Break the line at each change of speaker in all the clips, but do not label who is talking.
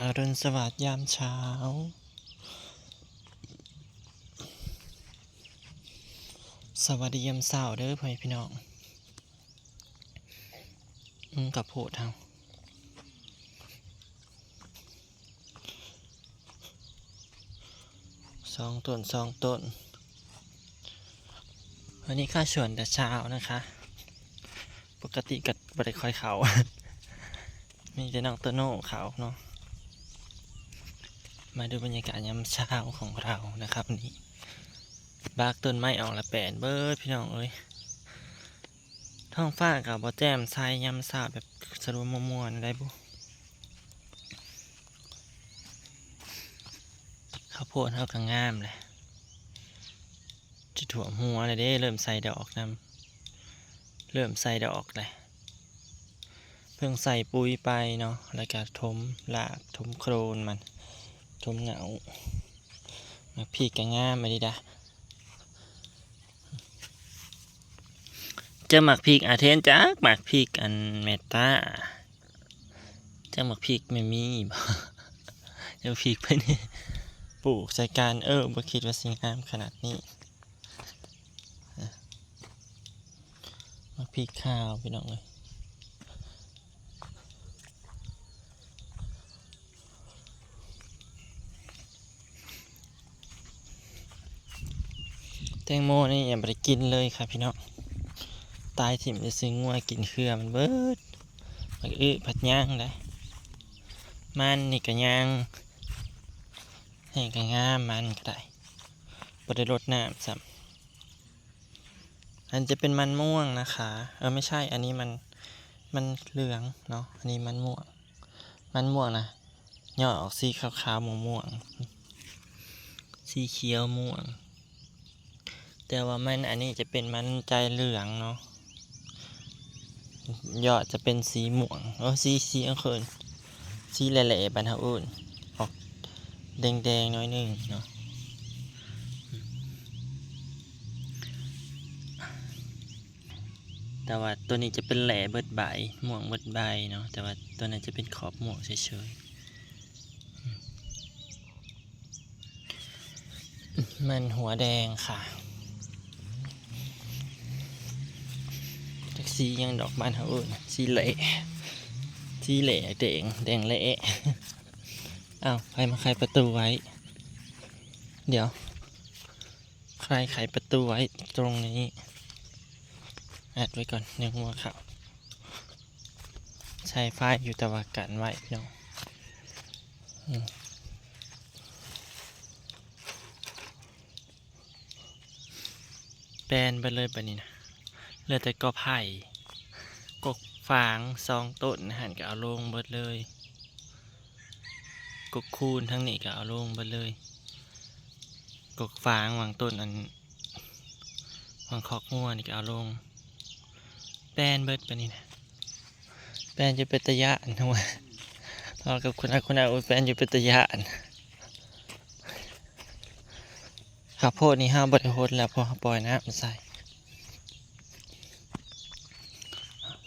อรุณสวัสดิ์ยามเช้า สวัสดียามเช้าเด้อพ่อพี่น้องอืมกับโพดเฮาสองต้นสองต้นวันนี้ข้าชวนแต่เช้านะคะ ปกติกับบริคอยเขา มีแต่น้องโตโน่เขาเนาะ มาดูบรรยากาศยามเช้าของเรานะครับนี่บากต้นไม้ออกละแปดเบิร์ดพี่น้องเอ้ยท้องฟ้ากับบอแจมใสยยามเช้าแบบสรุปมมวนๆได้บุข้าวโพดเท่ากับงามเลยจะถั่วหัวเลยเด้เริ่มใส่ดอกนำเริ่มใส่ดอกเลยเพิ่งใส่ปุ๋ยไปเนาะแล้วก็ทมลากทมโครนมัน ทมเหงามาพีกกันง่ามมาดิดาเจะหมักพีกอาเทนจักหมักพีกอันเมตตาเจะหมักพีกไม่มีบ่เดี๋ยวพีกไปนี่ปลูกใส่การเออบ่คิดว่าสิงามขนาดนี้หมักพีกข้าวพี่น้องเลย แตงโมนี่อย่าไปกินเลยครับพี่น้องตายถิ่มจะซื้องัวกินเครือมันเบิดมันอื้อผัดย่างได้มันนี่ก็ย่างให้ก็งามมันก็ได้บได้รดน้ำซ้ำอันจะเป็นมันม่วงนะคะเออไม่ใช่อันนี้มันมันเหลืองเนาะอันนี้มันม่วง มันม่วงนะย่อออกสีขาวๆม่วงๆสีเขียวม่วง แต่ว่ามันอันนี้จะเป็นมันใจเหลืองเนาะยอดจะเป็นสีม่วงเออสีสีอังเคินสีแหล่ๆบันเทาอุ่นออกแดงๆน้อยนึงเนาะแต่ว่าตัวนี้จะเป็นแหล่เบิดใบม่วงเบิดใบเนาะแต่ว่าตัวนั้นจะเป็นขอบม่วงเฉยๆมันหัวแดงค่ะ จัก สียังดอกบานเขาเอื่นสีเหละสีเหละแดงแดงเละอ้าวใครมาไขประตูไว้ เดี๋ยว ใครไขประตูไว้ตรงนี้อัดไว้ก่อนเนื้อหัวเขาใช้ไฟอยู่แต่ว่ากันไว้พี่น้องอืมแปลนไปเลยแบบนี้นะเหลือแต่กอไผ่ กกฟางซองต้นหันก็เอาลงเบิดเลย กกคูนทั้งนี้ก็เอาลงเบิดเลย กกฟางวางต้นอันวางคอกงัวนี่ก็เอาลง แปลนเบิดไปนี่นะแปลนจะเป็นตะยะนทั้งวันพอกับคุณอาคุณอาอุยแปลนอยู่เป็นตะยะอันข้าวโพดนี่ห้ามบริโภคแล้วพอปล่อยน้ำใส่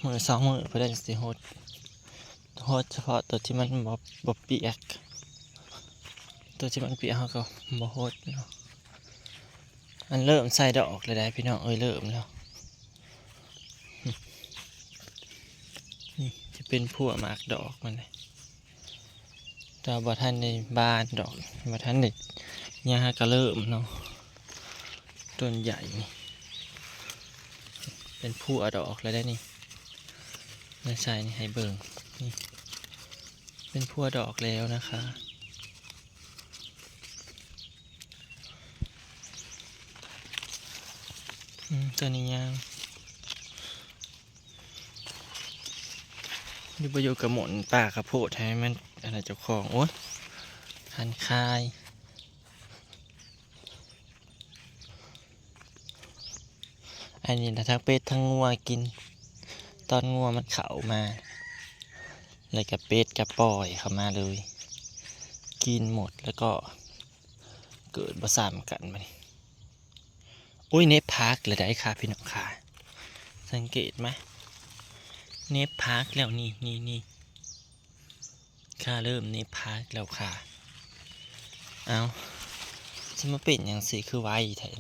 มือสองมือเพื่อได้สิโฮดโฮดเฉพาะตัวที่มันบบบเปียกตัวที่มันเปียกเขาก็บโฮดเนาะอันเริ่มใส่ดอกเลยได้พี่น้องเอ้ยเริ่มแล้วนี่จะเป็นพวกหมากดอกมันเลยแต่บ่ท่านในบานดอกบ่ท่านในยาก็เริ่มเนาะต้นใหญ่นี่เป็นผู้อดอกเลยได้นี่ ไม่ใช่นี่ให้เบิ่งนี่เป็นพัวดอกแล้วนะคะตัวนี้ยังอยู่ประโยชน์กับหมนป่าข้าวโพดให้มันอะไรเจ้าของ โอ้ยหันคายอันนี้นะทั้งเป็ดทั้งงัวกิน ตอนงัวมันเข่ามาเลยกับเป็ดกับปล่อยเข้ามาเลย กินหมดแล้วก็เกิดประสามกันมานี่อุ้ยเนปพาร์คเลยได้ค่ะพี่น้องค่ะ สังเกตไหมเนปพาร์คแล้วนี่นี่นี่ข้าเริ่มเนี่พักแล้วค่ะ เอาจะมาเป็นอย่างสีคือไว้แทน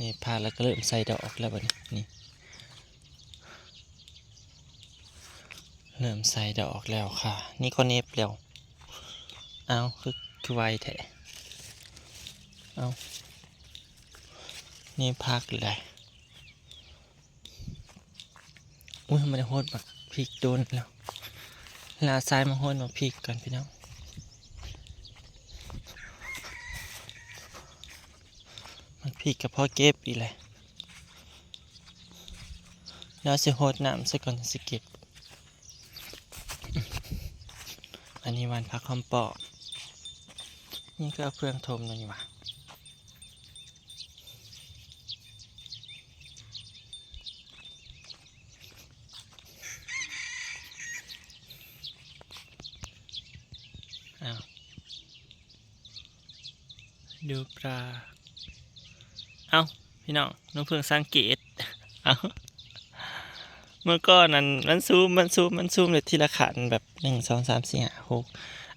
นี่พาแล้วก็เริ่มใส่ดอกแล้วบัดนี้นี่ เริ่มใส่ดอกแล้วค่ะ นี่ก็เน็บแล้ว เอาคือคือไวแท้เอานี่พักเลยอุ้ยมันได้โหดบักพริกโดนแล้วลาซ้ายมาโหดบักพริกก่อนพี่น้องบักพริกกับพ่อเก็บอีกเลยแล้วสิโหดน้ำซะก่อนสิเก็บ อันนี้วันพักคอมปอกนี่ก็เอาเครื่องทมเลยนี่วะอ้าดูปลา เอาพี่น้องน้องเพิ่องสังเกต เอ้า เมื่อก่อนนั้นมันซูมมันซูมมันซูมเลยทีละขันแบบหนึ่งสองสามสี่ห้าหก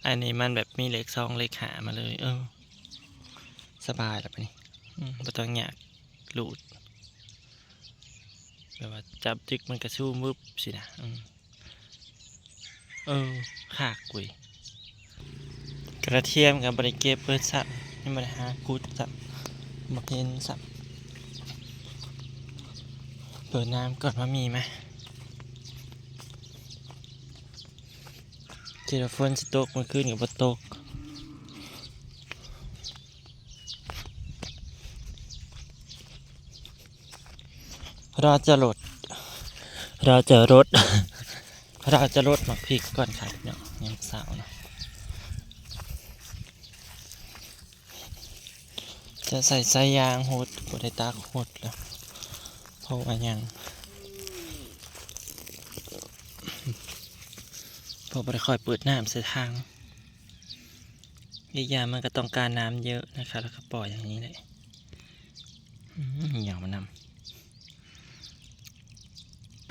อันนี้มันแบบมีเลขซองเลขหามาเลย เออ สบายแล้วปะนี่อืมบ่ต้องอยากหลุดแบบว่าจับจึกมันกระชู้มึบสินะเออขากกุยกระเทียมกับบริเก็บเปิดสับนี่มันหากุดสับบักเห็นสับเปิดน้ำก่อนว่ามีไหม ทีละฝนสตกมันขึ้นกับบ่ตกเราจะลดเราจะลดเราจะลดหมักพริกก่อนครับเนาะยังสาวนะจะใส่สายยางหดบได้ตาหดแล้วเพราะว่ายัง เพอบ่ได้ค่อยเปิดน้ำใส่ทางอีกอย่างมันก็ต้องการน้ำเยอะนะครับแล้วก็ปล่อยอย่างนี้เลยอืมอย่างมันนำ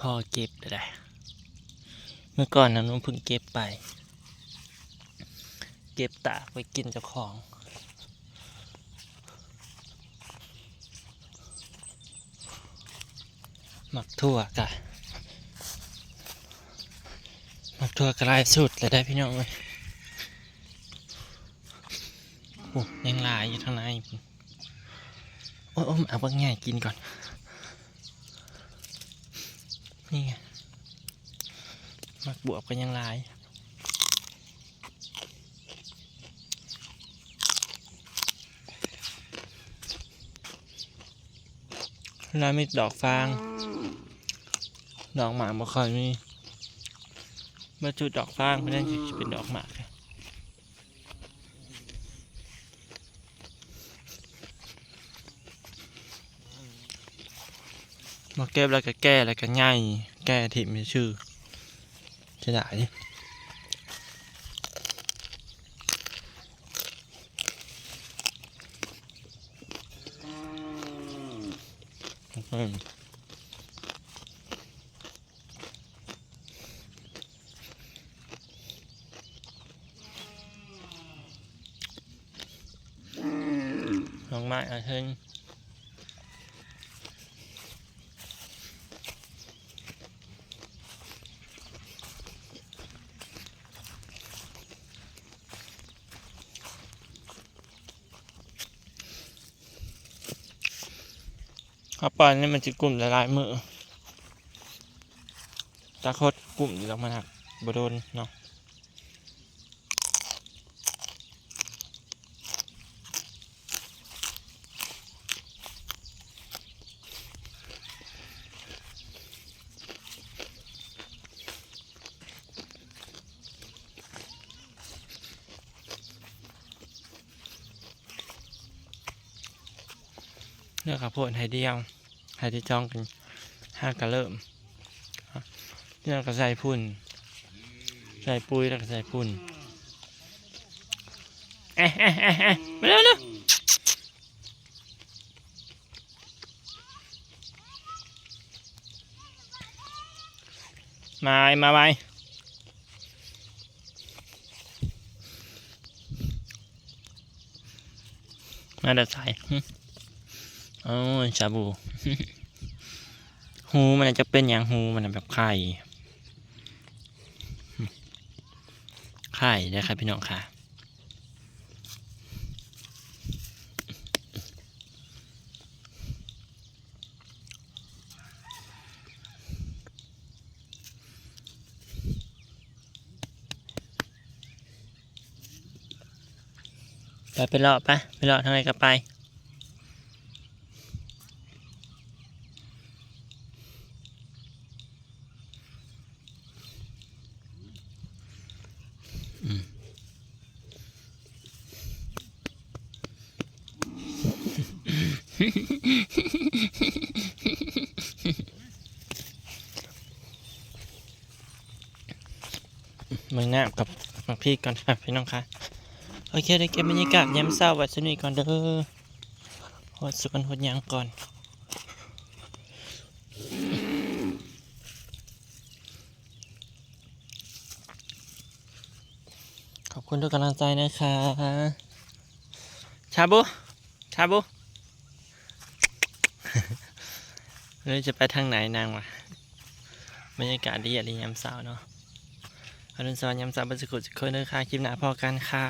พอเก็บได้ เมื่อก่อนนะนุ่มพิ่งเก็บไป เก็บตากไว้กินเจ้าของหมักทั่วกะ มัก ทั่วกระไรสุดเลยได้พี่น้องเลยโอ้ยังลายอยู่ข้างในพุ่นโอ้ยโอ้ยเอาบางง่ายกินก่อน นี่ไงมักบวบกันยังลายแล้วมีดอกฟาง ดอกหมากบ่ค่อยมี มาจุดดอกฟางเพราะนั่นจะเป็นดอกหมากอะมาเก็บแล้วก็แก้แล้วก็ง่ายแก้ถิ่มไม่ชื่อจะได้ดิอืม ดอกไม้อาเทนข้าวปลานี่มันจะกลุ่มละลายมือตาโคตรกลุ่มอยู่แล้วมันหักบโดนเนาะ เลือกข้าวโพดไฮเดียวไฮที่จองกันห้ากระเริ่มนี่เราก็ใส่พุ่น ใส่ปุ๋ยแล้วก็ใส่พุ่นเอ๊ะเอ๊ะเอ๊ะเอ๊ะมาเร็วเร็วมามาไปมาเด็ดใส่ โอ้ยชาบู หูมันจะเป็นอย่างหูมันแบบไข่ ไข่ได้ครับพี่น้องค่ะไปไปเลาะไปไปเลาะทางไหนก็ไป มึงหน้ากับมาพี่ก่อนครับพี่น้องคะโอเคเดี๋ยวเก็บบรรยากาศยามเช้าไวัดสนุกก่อนเด้อหดสุกันหดยางก่อนขอบคุณทุกกำลังใจนะคะ ชาบู ชาบู เราจะไปทางไหนนางวะบรรยากาศดีอะไรยามเช้าเนาะอรุณสวัสดิ์ยามเช้าบรรสุขสุขคนเด้อค่ะคลิปหน้าพอกันค่ะ